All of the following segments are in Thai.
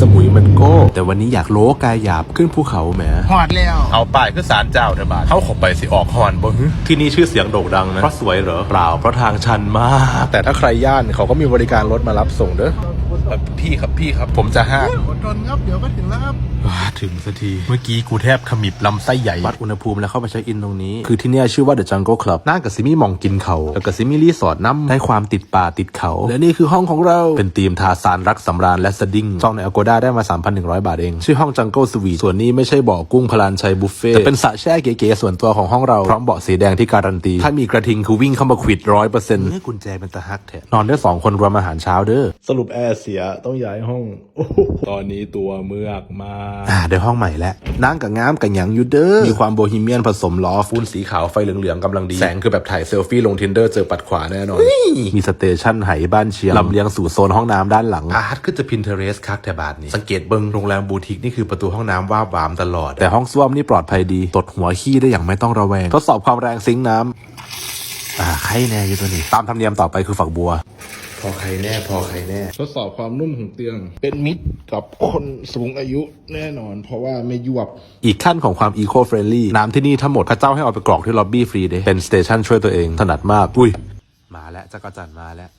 สมุยมันโก้ แต่วันนี้อยากโลกายหยาบขึ้นภูเขาแหมหอดแล้วเอาป้ายคือสารเจ้าเถอะบาทเข้าเขอบไปสิออกฮอนบ่ฮึที่นี่ชื่อเสียงโด่งดังนะเพราะสวยเหรอเปล่าเพราะทางชันมาก แต่ถ้าใครย่านเขาก็มีบริการรถมารับส่งเด้อ เอ่อพี่ครับพี่ครับ ผมจะห้าอดทนครับเดี๋ยวก็ถึงแล้วครับว้าถึงสักที เมื่อกี้กูแทบขมิบลำไส้ใหญ่วัดอุณหภูมิแล้วเข้าไปเช็คอินตรงนี้ คือที่เนี่ยชื่อว่า The Jungle Club น่ากับซิมี่มองกินเขาแล้วก็ซิมี่รีสอร์ทน้ำได้ความติดป่าติดเขา และนี่คือห้องของเราเป็นทีมทาซานรักสำราญและสดิ้งจองในอ g o ด้าได้มา 3,100 บาทเอง ชื่อห้อง Jungle Suite ส่วนนี้ไม่ใช่บ่อกุ้งพลานชัยบุฟเฟ่ต์แต่เป็นสระแช่เก๋ๆส่วนตัวของห้องเราพร้อมเบาะสีแดงที่การันตีถ้ามีกระทิงคือวิ่งเข้ามาขวิดร้อยเปอร์เซ็นต์กุญแจเป็นตะฮักแท้นอนได้สองคนรวมอาหารเช้าเด้อสรุปแอร์เสียต้องย้ายห้องโอ้โหตอนนี้ตัวเมือกมาอ่าได้ห้องใหม่แล้วนั่งกับงามกับหยังอยูเดอร์มีความโบฮีเมียนผสมล้อฟูนสีขาวไฟเหลืองๆกำลังดี แสงคือแบบถ่ายเซลฟี่ลงทินเดอร์เจอปัดขวาแน่นอน มีสเตชันไหบ้านเชียงลำเลียงสู่โซนห้องน้ำด้านหลังอาร์ตก็จะพินเทเรสคักแถบาทนี้ สังเกตเบิงโรงแรมบูติกนี่คือประตูห้องน้ำว่าบวามตลอด แต่ห้องส้วมนี่ปลอดภัยดีตดหัวขี้ได้อย่างไม่ต้องระแวง ทดสอบความแรงซิงค์น้ำอ่าใครแน่อยู่ตัวนี้ ตามธรรมเนียมต่อไปคือฝักบัวพ อใครแน่ พอใครแน่ ทดสอบความนุ่มของเตียง เป็นมิตรกับคนสูงอายุแน่นอน เพราะว่าไม่ยวบ อีกขั้นของความ eco friendly น้ำที่นี่ทั้งหมดพระเจ้าให้เอาไปกรอกที่ล็อบบี้ฟรีเดเป็นสเตชันช่วยตัวเองถนัดมาก อุ้ย มาแล้วจักรจันทร์มาแล้ว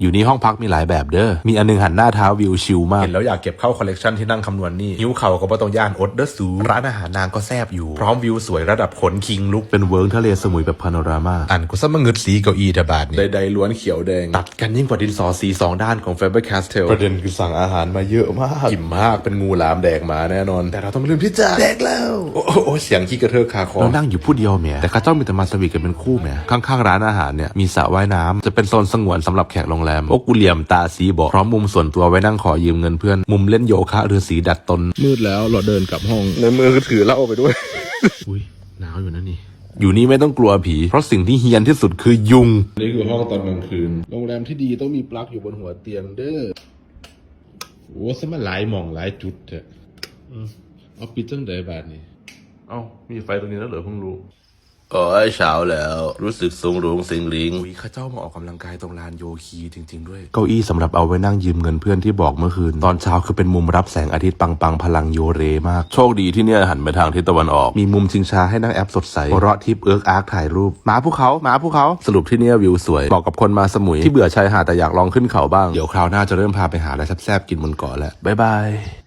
อยู่นี่ห้องพักมีหลายแบบเด้อ มีอันหนึงหันหน้าเท้าวิวชิลมาก เห็นแล้วอยากเก็บเข้าคอลเลกชันที่นั่งคำนวณนี่หิ้วเข่าก็บ่ต้องย่านอดเดอร์สูร้านอาหารนางก็แซบอยู่ พร้อมวิวสวยระดับขนคิงลุก เป็นเวิร์กทะเลสมุยแบบพาโนรามา อันกูซะมาเงึดสีเก้าอี้เถอะบาทนี่ใดๆล้วนเขียวแดง ตัดกันยิ่งกว่าดินสอสีสองด้านของ Faber Castell ประเด็นคือสั่งอาหารมาเยอะมากอิ่มมากเป็นงูหลามแดกมาแน่นอน แต่เราต้องไม่ลืมที่จะแดกแล้วโอ้โหเสียงขี้กระเทอะคาคอเรานั่งอยู่ผู้เดียวเมียแต่ข้าเจ้ามีแต่มาสวีทกันเป็นคู่เมียข้างๆร้านอาหารเนี่ยมีสระว่ายน้ำจะเป็นโซนสงวนสำหรับแขกโรงแรมโอกูเหลี่ยมตาสีบอกพร้อมมุมส่วนตัวไว้นั่งขอยืมเงินเพื่อน มุมเล่นโยคะหรือสีดัดตน มืดแล้วเราเดินกลับห้อง ในมือก็ถือเหล้าไปด้วย อุ้ยหนาวอยู่นะนี่อยู่นี่ไม่ต้องกลัวผี เพราะสิ่งที่เฮียนที่สุดคือยุง นี่คือห้องตอนกลางคืน โรงแรมที่ดีต้องมีปลั๊กอยู่บนหัวเตียงเด้อ โอ้สมันหลายหมองหลายจุดเถอะเอาปิดจังไดบาทนี่ เอ้า มีไฟตรงนี้แล้วเหรอเพิ่งรู้ โอ้ยเช้าแล้ว รู้สึกสูงรุงสิงลิงอุ้ยข้าเจ้ามาออกกำลังกายตรงลานโยคีจริง ๆ ด้วย เก้าอี้สำหรับเอาไว้นั่งยืมเงินเพื่อนที่บอกเมื่อคืน ตอนเช้าคือเป็นมุมรับแสงอาทิตย์ปังๆ พลังโยเรมาก โชคดีที่เนี่ยหันไปทางทิศตะวันออก มีมุมชิงช้าให้นั่งแอปสดใสหัวเราะทิปเอิร์กอาร์คถ่ายรูปหมาภูเขาหมาภูเขาสรุปที่เนี่ยวิวสวยเหมาะกับคนมาสมุยที่เบื่อชายหาดแต่อยากลองขึ้นเขาบ้างเดี๋ยวคราวหน้าจะเริ่มพาไปหาอะไรแซ่บๆกินบนเกาะแล้วบ๊ายบาย